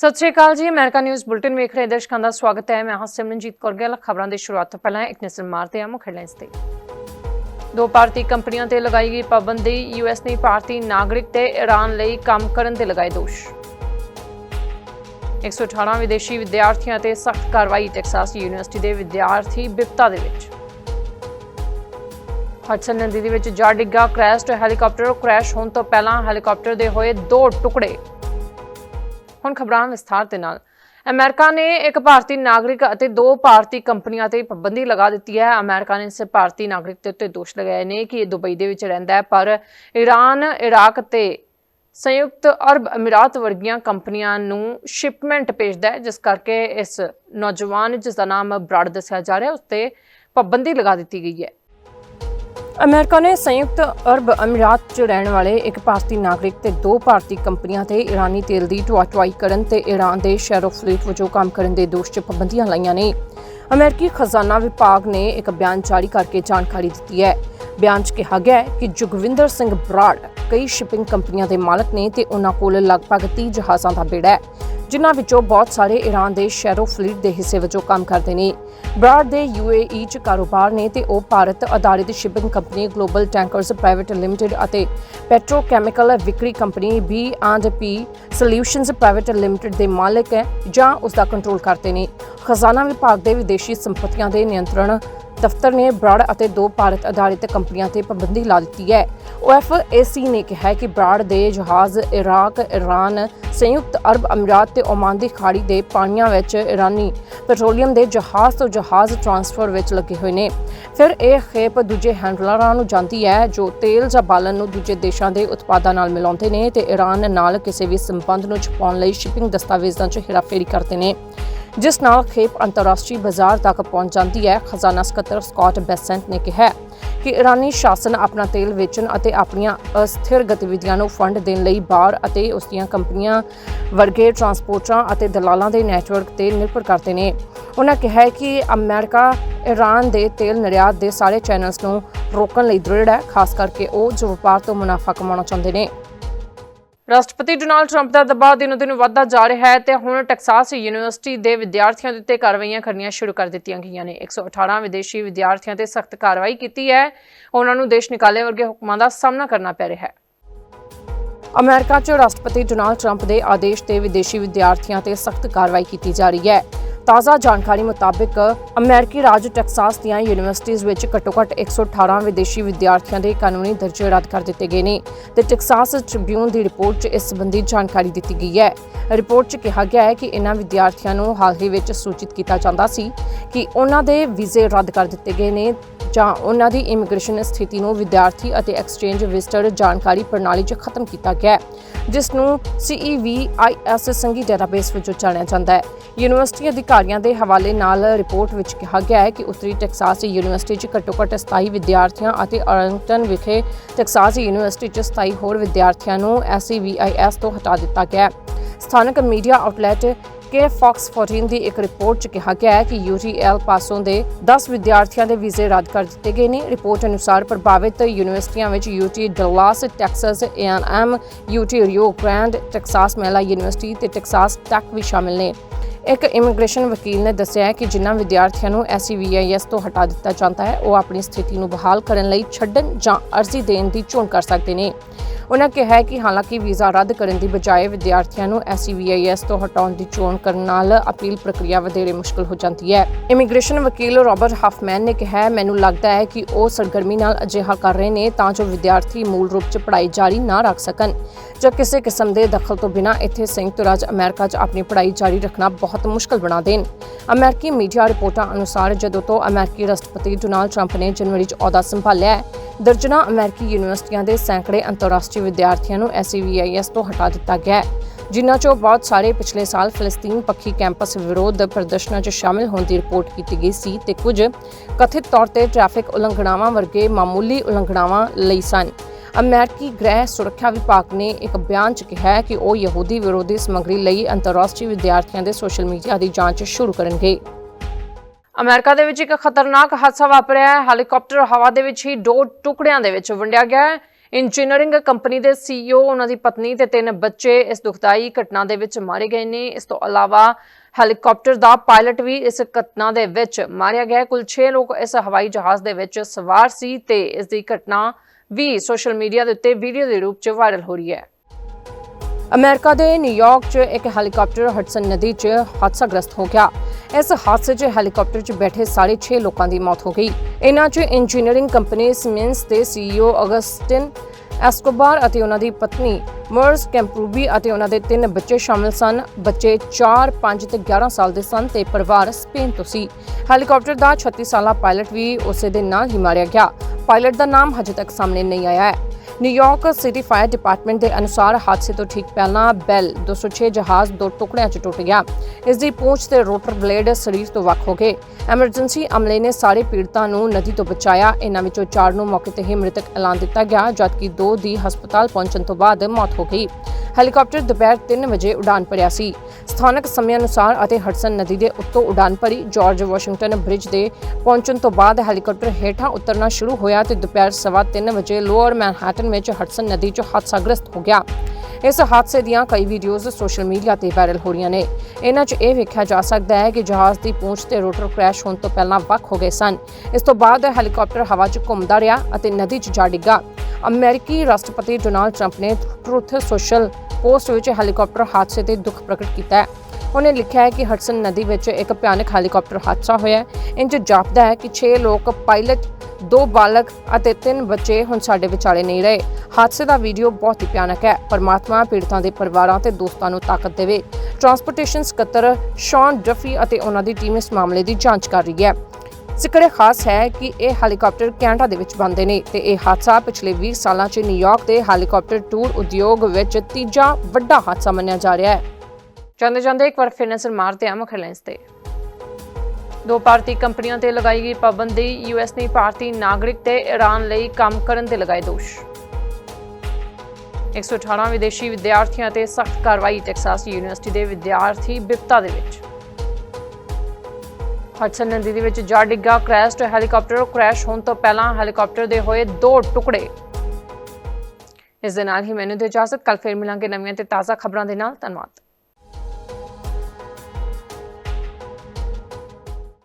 ਸਤਿ ਸ਼੍ਰੀ ਅਕਾਲ ਜੀ, America news bulletin ਵੇਖ ਰਹੇ ਦਰਸ਼ਕਾਂ ਦਾ ਸਵਾਗਤ ਹੈ। ਮੈਂ ਹਾਂ ਸਿਮਰਨਜੀਤ ਕੌਰ ਗਿੱਲ। ਖਬਰਾਂ ਦੀ ਸ਼ੁਰੂਆਤ ਤੋਂ ਪਹਿਲਾਂ ਇੱਕ ਨਜ਼ਰ ਮਾਰਦੇ ਹਾਂ ਮੁੱਖ ਹੈਡਲਾਈਨਸ ਤੇ। ਦੋ ਭਾਰਤੀ ਕੰਪਨੀਆਂ ਤੇ ਲਗਾਈ ਗਈ ਪਾਬੰਦੀ ਯੂਐਸ ਨੇ ਭਾਰਤੀ ਨਾਗਰਿਕ ਤੇ ਈਰਾਨ ਲਈ ਕੰਮ ਕਰਨ ਤੇ ਲਗਾਏ ਦੋਸ਼। 118 ਵਿਦੇਸ਼ੀ ਵਿਦਿਆਰਥੀਆਂ ਤੇ ਸਖਤ ਕਾਰਵਾਈ ਟੈਕਸਾਸ ਯੂਨੀਵਰਸਿਟੀ ਦੇ ਵਿਦਿਆਰਥੀ ਬਿਪਤਾ ਦੇ ਵਿੱਚ। ਹਡਸਨ ਨਦੀ ਦੇ ਵਿੱਚ ਜਾ ਡਿੱਗਾ, ਕ੍ਰੈਸ਼ਡ ਹੈਲੀਕਾਪਟਰ ਕ੍ਰੈਸ਼ ਹੋਣ ਤੋਂ ਪਹਿਲਾਂ ਹੈਲੀਕਾਪਟਰ ਦੇ ਹੋਏ ਦੋ ਟੁਕੜੇ। ਹੁਣ ਖਬਰਾਂ ਵਿਸਥਾਰ ਦੇ ਨਾਲ। ਅਮਰੀਕਾ ਨੇ ਇੱਕ ਭਾਰਤੀ ਨਾਗਰਿਕ ਅਤੇ ਦੋ ਭਾਰਤੀ ਕੰਪਨੀਆਂ ਤੇ ਪਾਬੰਦੀ ਲਗਾ ਦਿੱਤੀ ਹੈ। ਅਮਰੀਕਾ ਨੇ ਇਸ ਭਾਰਤੀ ਨਾਗਰਿਕ ਦੇ ਉੱਤੇ ਦੋਸ਼ ਲਗਾਏ ਨੇ ਕਿ ਇਹ ਦੁਬਈ ਦੇ ਵਿੱਚ ਰਹਿੰਦਾ ਹੈ, ਪਰ ਈਰਾਨ ਇਰਾਕ ਤੇ ਸੰਯੁਕਤ ਅਰਬ ਅਮੀਰਾਤ ਵਰਗੀਆਂ ਕੰਪਨੀਆਂ ਨੂੰ ਸ਼ਿਪਮੈਂਟ ਭੇਜਦਾ ਹੈ, ਜਿਸ ਕਰਕੇ ਇਸ ਨੌਜਵਾਨ ਜਿਸ ਦਾ ਨਾਮ ਬਰਾੜ ਦੱਸਿਆ ਜਾ ਰਿਹਾ ਉਸ ਤੇ ਪਾਬੰਦੀ ਲਗਾ ਦਿੱਤੀ ਗਈ ਹੈ। ਅਮਰੀਕਾ ਨੇ ਸੰਯੁਕਤ ਅਰਬ ਅਮੀਰਾਤ 'ਚ ਰਹਿਣ ਵਾਲੇ ਇੱਕ ਭਾਰਤੀ ਨਾਗਰਿਕ ਤੇ ਦੋ ਭਾਰਤੀ ਕੰਪਨੀਆਂ ਤੇ ਈਰਾਨੀ ਤੇਲ ਦੀ ਢੁਆਈ ਕਰਨ ਤੇ ਈਰਾਨ ਦੇ ਸ਼ੈਰੋ ਫਲੀਟ ਵਜੋਂ ਕੰਮ ਕਰਨ ਦੇ ਦੋਸ਼ 'ਚ ਪਾਬੰਦੀਆਂ ਲਾਈਆਂ ਨੇ। ਅਮਰੀਕੀ ਖਜ਼ਾਨਾ ਵਿਭਾਗ ਨੇ ਇੱਕ ਬਿਆਨ ਜਾਰੀ ਕਰਕੇ ਜਾਣਕਾਰੀ ਦਿੱਤੀ ਹੈ। ਬਿਆਨ 'ਚ ਕਿਹਾ ਗਿਆ ਹੈ ਕਿ ਜੁਗਵਿੰਦਰ ਸਿੰਘ ਬਰਾੜ ਕਈ ਸ਼ਿਪਿੰਗ ਕੰਪਨੀਆਂ ਦੇ ਮਾਲਕ ਨੇ ਤੇ ਉਹਨਾਂ ਕੋਲ ਲਗਭਗ 30 ਜਹਾਜ਼ਾਂ ਦਾ ਬੇੜਾ ਹੈ। ਜਿਨ੍ਹਾਂ ਵਿੱਚੋਂ ਬਹੁਤ ਸਾਰੇ ਈਰਾਨ ਦੇ ਸ਼ੈਰੋ ਫਲੀਟ ਦੇ ਹਿੱਸੇ ਵਜੋਂ ਕੰਮ ਕਰਦੇ ਨੇ। ਬਰਾਡ ਦੇ ਯੂਏਈ ਚ ਕਾਰੋਬਾਰ ਨੇ ਤੇ ਉਹ ਭਾਰਤ ਆਧਾਰਿਤ shipping company global tankers private limited ਅਤੇ ਪੈਟਰੋਕੈਮੀਕਲ ਵਿਕਰੀ company B and P solutions private limited ਦੇ ਮਾਲਕ ਹੈ, ਜਾਂ ਉਸ ਦਾ ਕੰਟਰੋਲ ਕਰਦੇ ਨੇ। ਖਜ਼ਾਨਾ ਵਿਭਾਗ ਦੇ ਵਿਦੇਸ਼ੀ ਸੰਪਤੀਆਂ ਦੇ ਨਿਯੰਤਰਣ ਦਫ਼ਤਰ ਨੇ ਬਰਾੜ ਅਤੇ ਦੋ ਭਾਰਤ ਆਧਾਰਿਤ ਕੰਪਨੀਆਂ ਤੇ ਪਾਬੰਦੀ ਲਾ ਦਿੱਤੀ ਹੈ। ਓਐਫਏਸੀ ਨੇ ਕਿਹਾ ਕਿ ਬਰਾੜ ਦੇ ਜਹਾਜ਼ ਇਰਾਕ, ਇਰਾਨ, ਸੰਯੁਕਤ ਅਰਬ ਅਮੀਰਾਤ ਤੇ ਓਮਾਨ ਦੀ ਖਾੜੀ ਦੇ ਪਾਣੀਆਂ ਵਿੱਚ ਇਰਾਨੀ ਪੈਟਰੋਲੀਅਮ ਦੇ ਜਹਾਜ਼ ਤੋਂ ਜਹਾਜ਼ ਟਰਾਂਸਫਰ ਵਿੱਚ ਲੱਗੇ ਹੋਏ ਨੇ। ਫਿਰ ਇਹ ਖੇਪ ਦੂਜੇ ਹੈਂਡਲਰਾਂ ਨੂੰ ਜਾਂਦੀ ਹੈ, ਜੋ ਤੇਲ ਜਾਂ ਬਾਲਣ ਨੂੰ ਦੂਜੇ ਦੇਸ਼ਾਂ ਦੇ ਉਤਪਾਦਾਂ ਨਾਲ ਮਿਲਾਉਂਦੇ ਨੇ ਤੇ ਇਰਾਨ ਨਾਲ ਕਿਸੇ ਵੀ ਸੰਬੰਧ ਨੂੰ ਛੁਪਾਉਣ ਲਈ ਸ਼ਿਪਿੰਗ ਦਸਤਾਵੇਜ਼ਾਂ 'ਚ ਹੇਰਾਫੇਰੀ ਕਰਦੇ ਨੇ। ਜਿਸ ਨਾਲ ਖੇਪ ਅੰਤਰਰਾਸ਼ਟਰੀ ਬਾਜ਼ਾਰ ਤੱਕ ਪਹੁੰਚ ਜਾਂਦੀ ਹੈ, ਖਜ਼ਾਨਾ ਸਕੱਤਰ ਸਕਾਟ ਬੈਸੈਂਟ ਨੇ ਕਿਹਾ ਕਿ ਇਰਾਨੀ ਸ਼ਾਸਨ ਆਪਣਾ ਤੇਲ ਵੇਚਣ ਅਤੇ ਆਪਣੀਆਂ ਅਸਥਿਰ ਗਤੀਵਿਧੀਆਂ ਨੂੰ ਫੰਡ ਦੇਣ ਲਈ ਬਾਹਰ ਅਤੇ ਉਸ ਦੀਆਂ ਕੰਪਨੀਆਂ ਵਰਗੇ ਟਰਾਂਸਪੋਰਟਰਾਂ ਅਤੇ ਦਲਾਲਾਂ ਦੇ ਨੈਟਵਰਕ ਤੇ ਨਿਰਭਰ ਕਰਦੇ ਨੇ। ਉਹਨਾਂ ਕਿਹਾ ਕਿ ਅਮਰੀਕਾ, ਇਰਾਨ ਦੇ ਤੇਲ ਨਿਰਯਾਤ ਦੇ ਸਾਰੇ ਚੈਨਲਸ ਨੂੰ ਰੋਕਣ ਲਈ ਦ੍ਰਿੜ ਹੈ, ਖਾਸ ਕਰਕੇ ਉਹ ਜੋ ਵਪਾਰ ਤੋਂ ਮੁਨਾਫਾ ਕਮਾਉਣਾ ਚਾਹੁੰਦੇ ਨੇ। ਰਾਸ਼ਟਰਪਤੀ ਡੋਨਾਲਡ ਟਰੰਪ ਦਾ ਦਬਾਅ ਦਿਨੋ ਦਿਨ ਵਧਦਾ ਜਾ ਰਿਹਾ ਹੈ ਤੇ ਹੁਣ ਟੈਕਸਾਸ ਯੂਨੀਵਰਸਿਟੀ ਦੇ ਵਿਦਿਆਰਥੀਆਂ ਦੇ ਉੱਤੇ ਕਾਰਵਾਈਆਂ ਕਰਨੀਆਂ ਸ਼ੁਰੂ ਕਰ ਦਿੱਤੀਆਂ ਗਈਆਂ ਨੇ। 118 ਵਿਦੇਸ਼ੀ ਵਿਦਿਆਰਥੀਆਂ ਤੇ ਸਖਤ ਕਾਰਵਾਈ ਕੀਤੀ ਹੈ। ਉਹਨਾਂ ਨੂੰ ਦੇਸ਼ ਨਿਕਾਲੇ ਵਰਗੇ ਹੁਕਮਾਂ ਦਾ ਸਾਹਮਣਾ ਕਰਨਾ ਪੈ ਰਿਹਾ ਹੈ। ਅਮਰੀਕਾ 'ਚ ਰਾਸ਼ਟਰਪਤੀ ਡੋਨਾਲਡ ਟਰੰਪ ਦੇ ਆਦੇਸ਼ ਤੇ ਵਿਦੇਸ਼ੀ ਵਿਦਿਆਰਥੀਆਂ ਤੇ ਸਖਤ ਕਾਰਵਾਈ ਕੀਤੀ ਜਾ ਰਹੀ ਹੈ। ਤਾਜ਼ਾ ਜਾਣਕਾਰੀ ਮੁਤਾਬਕ, ਅਮਰੀਕੀ ਰਾਜ ਟੈਕਸਾਸ ਦੀਆਂ ਯੂਨੀਵਰਸਿਟੀਆਂ ਵਿੱਚ ਘੱਟੋ-ਘੱਟ 118 ਵਿਦੇਸ਼ੀ ਵਿਦਿਆਰਥੀਆਂ ਦੇ ਕਾਨੂੰਨੀ ਦਰਜੇ ਰੱਦ ਕਰ ਦਿੱਤੇ ਗਏ ਨੇ ਤੇ ਟੈਕਸਾਸ ਟ੍ਰਿਬਿਊਨ ਦੀ ਰਿਪੋਰਟ 'ਚ ਇਸ ਸੰਬੰਧੀ ਜਾਣਕਾਰੀ ਦਿੱਤੀ ਗਈ ਹੈ। ਰਿਪੋਰਟ 'ਚ ਕਿਹਾ ਗਿਆ ਹੈ ਕਿ ਇਨ੍ਹਾਂ ਵਿਦਿਆਰਥੀਆਂ ਨੂੰ ਹਾਲ ਹੀ ਵਿੱਚ ਸੂਚਿਤ ਕੀਤਾ ਜਾਂਦਾ ਸੀ ਕਿ ਉਹਨਾਂ ਦੇ ਵੀਜ਼ੇ ਰੱਦ ਕਰ ਦਿੱਤੇ ਗਏ ਨੇ ਜਾਂ ਉਹਨਾਂ ਦੀ ਇਮੀਗ੍ਰੇਸ਼ਨ ਸਥਿਤੀ ਨੂੰ ਵਿਦਿਆਰਥੀ ਅਤੇ ਐਕਸਚੇਂਜ ਵਿਜ਼ਟਰ ਜਾਣਕਾਰੀ ਪ੍ਰਣਾਲੀ 'ਚ ਖਤਮ ਕੀਤਾ ਗਿਆ ਹੈ, ਜਿਸ ਨੂੰ CEVIS ਸੰਘੀ ਡੇਟਾਬੇਸ ਵਜੋਂ ਜਾਣਿਆ ਜਾਂਦਾ ਹੈ। ਯੂਨੀਵਰਸਿਟੀ ਅਧਿਕਾਰੀਆਂ ਦੇ ਹਵਾਲੇ ਨਾਲ ਰਿਪੋਰਟ ਵਿੱਚ ਕਿਹਾ ਗਿਆ ਹੈ ਕਿ ਉੱਤਰੀ ਟੈਕਸਾਸ ਯੂਨੀਵਰਸਿਟੀ 'ਚ ਘੱਟੋ-ਘੱਟ 27 ਵਿਦਿਆਰਥੀਆਂ ਅਤੇ ਅਰਲਿੰਗਟਨ ਵਿਖੇ ਟੈਕਸਾਸ ਯੂਨੀਵਰਸਿਟੀ 'ਚ 27 ਹੋਰ ਵਿਦਿਆਰਥੀਆਂ ਨੂੰ SEVIS ਤੋਂ ਹਟਾ ਦਿੱਤਾ ਗਿਆ ਹੈ। ਸਥਾਨਕ ਮੀਡੀਆ ਆਊਟਲੈਟ ਕੇ ਫੌਕਸ 14 ਦੀ ਇੱਕ ਰਿਪੋਰਟ 'ਚ ਕਿਹਾ ਗਿਆ ਹੈ ਕਿ UTL ਪਾਸੋਂ ਦੇ 10 ਵਿਦਿਆਰਥੀਆਂ ਦੇ ਵੀਜ਼ੇ ਰੱਦ ਕਰ ਦਿੱਤੇ ਗਏ ਨੇ। ਰਿਪੋਰਟ ਅਨੁਸਾਰ ਪ੍ਰਭਾਵਿਤ ਯੂਨੀਵਰਸਿਟੀਆਂ ਵਿੱਚ UT Dallas Texas A&M UT Rio Grande Texas ਮੈਲਾ university ਤੇ ਟੈਕਸਾਸ ਟੈਕ ਵੀ ਸ਼ਾਮਿਲ ਨੇ। ਇੱਕ ਇਮੀਗ੍ਰੇਸ਼ਨ ਵਕੀਲ ਨੇ ਦੱਸਿਆ ਕਿ ਜਿਨ੍ਹਾਂ ਵਿਦਿਆਰਥੀਆਂ ਨੂੰ SEVIS ਤੋਂ ਹਟਾ ਦਿੱਤਾ ਜਾਂਦਾ ਹੈ, ਉਹ ਆਪਣੀ ਸਥਿਤੀ ਨੂੰ ਬਹਾਲ ਕਰਨ ਲਈ ਛੱਡਣ ਜਾਂ ਅਰਜ਼ੀ ਦੇਣ ਦੀ ਚੋਣ ਕਰ ਸਕਦੇ ਨੇ। ਉਹਨਾਂ ਕਿਹਾ ਕਿ ਹਾਲਾਂਕਿ ਵੀਜ਼ਾ ਰੱਦ ਕਰਨ ਦੀ ਬਜਾਏ ਵਿਦਿਆਰਥੀਆਂ ਨੂੰ SEVIS ਤੋਂ ਹਟਾਉਣ ਦੀ ਚੋਣ ਕਰਨ ਨਾਲ ਅਪੀਲ ਪ੍ਰਕਿਰਿਆ ਵਧੇਰੇ ਮੁਸ਼ਕਲ ਹੋ ਜਾਂਦੀ ਹੈ। ਇਮੀਗ੍ਰੇਸ਼ਨ ਵਕੀਲ ਰਾਬਰਟ ਹਫਮੈਨ ਨੇ ਕਿਹਾ ਮੈਨੂੰ ਲੱਗਦਾ ਹੈ ਕਿ ਉਹ ਸਰਗਰਮੀ ਨਾਲ ਅਜਿਹਾ ਕਰ ਰਹੇ ਨੇ ਤਾਂ ਜੋ ਵਿਦਿਆਰਥੀ ਮੂਲ ਰੂਪ 'ਚ ਪੜ੍ਹਾਈ ਜਾਰੀ ਨਾ ਰੱਖ ਸਕਣ। ਜਾਂ ਕਿਸੇ ਕਿਸਮ ਦੇ ਦਖਲ ਤੋਂ ਬਿਨਾਂ ਇੱਥੇ ਸੰਯੁਕਤ ਰਾਜ ਅਮਰੀਕਾ 'ਚ ਆਪਣੀ ਪੜ੍ਹਾਈ ਜਾਰੀ ਰੱਖਣਾ ਬਹੁਤ ਮੁਸ਼ਕਲ ਬਣਾ ਦੇਣ। ਅਮਰੀਕੀ ਮੀਡੀਆ ਰਿਪੋਰਟਾਂ ਅਨੁਸਾਰ ਜਦੋਂ ਤੋਂ ਅਮਰੀਕੀ ਰਾਸ਼ਟਰਪਤੀ ਡੋਨਾਲਡ ਟਰੰਪ ਨੇ ਜਨਵਰੀ 'ਚ ਅਹੁਦਾ ਸੰਭਾਲਿਆ ਹੈ, ਦਰਜਨਾਂ ਅਮਰੀਕੀ ਯੂਨੀਵਰਸਿਟੀਆਂ ਦੇ ਸੈਂਕੜੇ ਅੰਤਰਰਾਸ਼ਟਰੀ ਵਿਦਿਆਰਥੀਆਂ ਨੂੰ SEVIS ਤੋਂ ਹਟਾ ਦਿੱਤਾ ਗਿਆ ਹੈ, ਜਿਨ੍ਹਾਂ 'ਚੋਂ ਬਹੁਤ ਸਾਰੇ ਪਿਛਲੇ ਸਾਲ ਫਿਲਸਤੀਨ ਪੱਖੀ ਕੈਂਪਸ ਵਿਰੋਧ ਪ੍ਰਦਰਸ਼ਨਾਂ 'ਚ ਸ਼ਾਮਿਲ ਹੋਣ ਦੀ ਰਿਪੋਰਟ ਕੀਤੀ ਗਈ ਸੀ ਤੇ ਕੁਝ ਕਥਿਤ ਤੌਰ ਤੇ ਟ੍ਰੈਫਿਕ ਉਲੰਘਣਾਵਾਂ ਵਰਗੇ ਮਾਮੂਲੀ ਉਲੰਘਣਾਵਾਂ ਲਈ ਸਨ। ਅਮਰੀਕੀ ਗ੍ਰਹਿ ਸੁਰੱਖਿਆ ਵਿਭਾਗ ਨੇ ਇੱਕ ਬਿਆਨ 'ਚ ਕਿਹਾ ਹੈ ਕਿ ਉਹ ਯਹੂਦੀ ਵਿਰੋਧੀ ਸਮੱਗਰੀ ਲਈ ਅੰਤਰਰਾਸ਼ਟਰੀ ਵਿਦਿਆਰਥੀਆਂ ਦੇ ਸੋਸ਼ਲ ਮੀਡੀਆ ਦੀ ਜਾਂਚ ਸ਼ੁਰੂ ਕਰਨਗੇ। ਅਮਰੀਕਾ ਦੇ ਵਿੱਚ ਇੱਕ ਖਤਰਨਾਕ ਹਾਦਸਾ ਵਾਪਰਿਆ ਹੈ। ਹੈਲੀਕਾਪਟਰ ਹਵਾ ਦੇ ਵਿੱਚ ਹੀ ਦੋ ਟੁਕੜਿਆਂ ਦੇ ਵਿੱਚ ਵੰਡਿਆ ਗਿਆ ਹੈ। ਇੰਜੀਨੀਅਰਿੰਗ ਕੰਪਨੀ ਦੇ ਸੀਈਓ ਉਹਨਾਂ ਦੀ ਪਤਨੀ ਤੇ ਤਿੰਨ ਬੱਚੇ ਇਸ ਦੁਖਦਾਈ ਘਟਨਾ ਦੇ ਵਿੱਚ ਮਾਰੇ ਗਏ ਨੇ। ਇਸ ਤੋਂ ਇਲਾਵਾ ਹੈਲੀਕਾਪਟਰ ਦਾ ਪਾਇਲਟ ਵੀ ਇਸ ਘਟਨਾ ਦੇ ਵਿੱਚ ਮਾਰਿਆ ਗਿਆ ਕੁੱਲ 6 ਲੋਕ ਇਸ ਹਵਾਈ ਜਹਾਜ਼ ਦੇ ਵਿੱਚ ਸਵਾਰ ਸੀ ਤੇ ਇਸ ਦੀ ਘਟਨਾ ਵੀ ਸੋਸ਼ਲ ਮੀਡੀਆ ਦੇ ਉੱਤੇ ਵੀਡੀਓ ਦੇ ਰੂਪ 'ਚ ਵਾਇਰਲ ਹੋ ਰਹੀ ਹੈ। ਅਮਰੀਕਾ ਦੇ ਨਿਊਯਾਰਕ 'ਚ ਇੱਕ ਹੈਲੀਕਾਪਟਰ ਹਟਸਨ ਨਦੀ 'ਚ ਹਾਦਸਾਗ੍ਰਸਤ ਹੋ ਗਿਆ। ਇਸ ਹਾਦਸੇ 'ਚ ਹੈਲੀਕਾਪਟਰ 'ਚ ਬੈਠੇ ਸਾਰੇ 6 ਲੋਕਾਂ ਦੀ ਮੌਤ ਹੋ ਗਈ। ਇਨ੍ਹਾਂ 'ਚ ਇੰਜੀਨੀਅਰਿੰਗ ਕੰਪਨੀ ਸਿਮੈਂਸ ਦੇ ਸੀਈਓ ਅਗਸਟਿਨ ਐਸਕੋਬਾਰ ਅਤੇ ਉਹਨਾਂ ਦੀ ਪਤਨੀ ਮਰਸ ਕੈਂਪਰੂਬੀ ਅਤੇ ਉਹਨਾਂ ਦੇ ਤਿੰਨ ਬੱਚੇ ਸ਼ਾਮਲ ਸਨ। ਬੱਚੇ 4, 5 ਤੇ 11 ਸਾਲ ਦੇ ਸਨ ਤੇ ਪਰਿਵਾਰ ਸਪੇਨ ਤੋਂ ਸੀ। ਹੈਲੀਕਾਪਟਰ ਦਾ 36 ਸਾਲਾ ਪਾਇਲਟ ਵੀ ਉਸੇ ਦੇ ਨਾਲ ਹੀ ਮਾਰਿਆ ਗਿਆ। ਪਾਇਲਟ ਦਾ ਨਾਮ ਹਜੇ ਤੱਕ ਸਾਹਮਣੇ ਨਹੀਂ ਆਇਆ ਹੈ। ਨਿਊਯਾਰਕ ਸਿਟੀ ਫਾਇਰ ਡਿਪਾਰਟਮੈਂਟ ਦੇ ਅਨੁਸਾਰ ਹਾਦਸੇ ਤੋਂ ਠੀਕ ਪਹਿਲਾਂ ਬੈਲ 206 ਜਹਾਜ਼ ਦੋ ਟੁਕੜਿਆਂ 'ਚ ਟੁੱਟ ਗਿਆ। ਇਸ ਦੀ ਪੂੰਛ ਤੇ ਰੋਟਰ ਬਲੇਡ ਸਰੀਰ ਤੋਂ ਵੱਖ ਹੋ ਗਏ। ਐਮਰਜੈਂਸੀ ਅਮਲੇ ਨੇ ਸਾਰੇ ਪੀੜਤਾਂ ਨੂੰ ਨਦੀ ਤੋਂ ਬਚਾਇਆ। ਇਹਨਾਂ ਵਿੱਚੋਂ ਚਾਰ ਨੂੰ ਮੌਕੇ ਤੇ ਹੀ ਮ੍ਰਿਤਕ ਐਲਾਨ ਦਿੱਤਾ ਗਿਆ, ਜਦਕਿ ਦੋ ਦੀ ਹਸਪਤਾਲ ਪਹੁੰਚਣ ਤੋਂ ਬਾਅਦ ਮੌਤ ਹੋ ਗਈ। ਹੈਲੀਕਾਪਟਰ ਦੁਪਹਿਰ 3 ਵਜੇ ਉਡਾਨ ਭਰਿਆ ਸੀ। ਸਥਾਨਕ ਸਮੇਂ ਅਨੁਸਾਰ ਅਤੇ ਹਡਸਨ ਨਦੀ ਦੇ ਉੱਤੋਂ ਉਡਾਨ ਭਰੀ ਜਾਰਜ ਵਾਸ਼ਿੰਗਟਨ ਬ੍ਰਿਜ ਦੇ ਪਹੁੰਚਣ ਤੋਂ ਬਾਅਦ ਹੈਲੀਕਾਪਟਰ ਹੇਠਾਂ ਉਤਰਨਾ ਸ਼ੁਰੂ ਹੋਇਆ ਤੇ ਦੁਪਹਿਰ ਸਵਾ ਤਿੰਨ ਵਜੇ ਲੋਅਰ ਮੈਨਹਟਨ ਵਿੱਚ ਹਡਸਨ ਨਦੀ 'ਚ ਹਾਦਸਾਗ੍ਰਸਤ ਹੋ ਗਿਆ। ਇਸ ਹਾਦਸੇ ਦੀਆਂ ਕਈ ਵੀਡੀਓਜ਼ ਸੋਸ਼ਲ ਮੀਡੀਆ ਤੇ ਵਾਇਰਲ ਹੋ ਰਹੀਆਂ ਨੇ। ਇਹਨਾਂ 'ਚ ਇਹ ਵੇਖਿਆ ਜਾ ਸਕਦਾ ਹੈ ਕਿ ਜਹਾਜ਼ ਦੀ ਪੂੰਛ ਤੇ ਰੋਟਰ ਕ੍ਰੈਸ਼ ਹੋਣ ਤੋਂ ਪਹਿਲਾਂ ਵੱਖ ਹੋ ਗਏ ਸਨ। ਇਸ ਤੋਂ ਬਾਅਦ ਹੈਲੀਕਾਪਟਰ ਹਵਾ 'ਚ ਘੁੰਮਦਾ ਰਿਹਾ ਅਤੇ ਨਦੀ 'ਚ ਜਾ ਡਿੱਗਾ। ਅਮਰੀਕੀ ਰਾਸ਼ਟਰਪਤੀ ਡੋਨਾਲਡ ਟਰੰਪ ਨੇ ਟਰੂਥ ਸੋਸ਼ਲ ਪੋਸਟ ਵਿੱਚ ਹੈਲੀਕਾਪਟਰ ਹਾਦਸੇ ਤੇ ਦੁੱਖ ਪ੍ਰਗਟ ਕੀਤਾ ਹੈ। ਉਹਨੇ ਲਿਖਿਆ ਹੈ ਕਿ ਹਟਸਨ ਨਦੀ ਵਿੱਚ ਇੱਕ ਭਿਆਨਕ ਹੈਲੀਕਾਪਟਰ ਹਾਦਸਾ ਹੋਇਆ ਹੈ। ਇੰਜ ਜਾਪਦਾ ਹੈ ਕਿ 6 ਲੋਕ ਪਾਇਲਟ ਦੋ ਬਾਲਗ ਅਤੇ ਤਿੰਨ ਬੱਚੇ ਹੁਣ ਸਾਡੇ ਵਿਚਾਲੇ ਨਹੀਂ ਰਹੇ। ਹਾਦਸੇ ਦਾ ਵੀਡੀਓ ਬਹੁਤ ਹੀ ਭਿਆਨਕ ਹੈ। ਪਰਮਾਤਮਾ ਪੀੜਤਾਂ ਦੇ ਪਰਿਵਾਰਾਂ ਤੇ ਦੋਸਤਾਂ ਨੂੰ ਤਾਕਤ ਦੇਵੇ। ਟਰਾਂਸਪੋਰਟੇਸ਼ਨ ਸਕੱਤਰ ਸ਼ੌਨ ਡਫੀ ਅਤੇ ਉਹਨਾਂ ਦੀ ਟੀਮ ਇਸ ਮਾਮਲੇ ਦੀ ਜਾਂਚ ਕਰ ਰਹੀ ਹੈ। ਜ਼ਿਕਰ ਖਾਸ ਹੈ ਕਿ ਇਹ ਹੈਲੀਕਾਪਟਰ ਕੈਨੇਡਾ ਦੇ ਵਿੱਚ ਬਣਦੇ ਨੇ ਤੇ ਇਹ ਹਾਦਸਾ ਪਿਛਲੇ 20 ਸਾਲਾਂ 'ਚ ਨਿਊਯਾਰਕ ਦੇ ਹੈਲੀਕਾਪਟਰ ਟੂਰ ਉਦਯੋਗ ਵਿੱਚ ਤੀਜਾ ਵੱਡਾ ਹਾਦਸਾ ਮੰਨਿਆ ਜਾ ਰਿਹਾ ਹੈ। ਜਾਂਦੇ ਜਾਂਦੇ ਇੱਕ ਵਾਰ ਫਿਰ ਨਜ਼ਰ ਮਾਰਦੇ ਹਾਂ ਮੁੱਖ ਲੈਂਸ ਤੇ। ਦੋ ਭਾਰਤੀ ਕੰਪਨੀਆਂ ਤੇ ਲਗਾਈ ਗਈ ਪਾਬੰਦੀ ਯੂਐਸ ਨੇ ਭਾਰਤੀ ਨਾਗਰਿਕ ਤੇ ਈਰਾਨ ਲਈ ਕੰਮ ਕਰਨ ਦੇ ਲਗਾਏ ਦੋਸ਼। 118 ਵਿਦੇਸ਼ੀ ਵਿਦਿਆਰਥੀਆਂ ਤੇ ਸਖਤ ਕਾਰਵਾਈ ਟੈਕਸਾਸ ਯੂਨੀਵਰਸਿਟੀ ਦੇ ਵਿਦਿਆਰਥੀ ਬਿਪਤਾ ਦੇ ਵਿੱਚ। ਹਡਸਨ ਨਦੀ ਦੇ ਵਿੱਚ ਜਾ ਡਿੱਗਾ ਕ੍ਰੈਸ਼ ਹੈਲੀਕਾਪਟਰ ਕ੍ਰੈਸ਼ ਹੋਣ ਤੋਂ ਪਹਿਲਾਂ ਹੈਲੀਕਾਪਟਰ ਦੇ ਹੋਏ ਦੋ ਟੁਕੜੇ। ਇਸ ਦੇ ਨਾਲ ਹੀ ਮੈਨੂੰ ਦੇ ਇਜਾਜ਼ਤ ਕੱਲ ਫਿਰ ਮਿਲਾਂਗੇ ਨਵੀਆਂ ਤੇ ਤਾਜ਼ਾ ਖਬਰਾਂ ਦੇ ਨਾਲ। ਧੰਨਵਾਦ।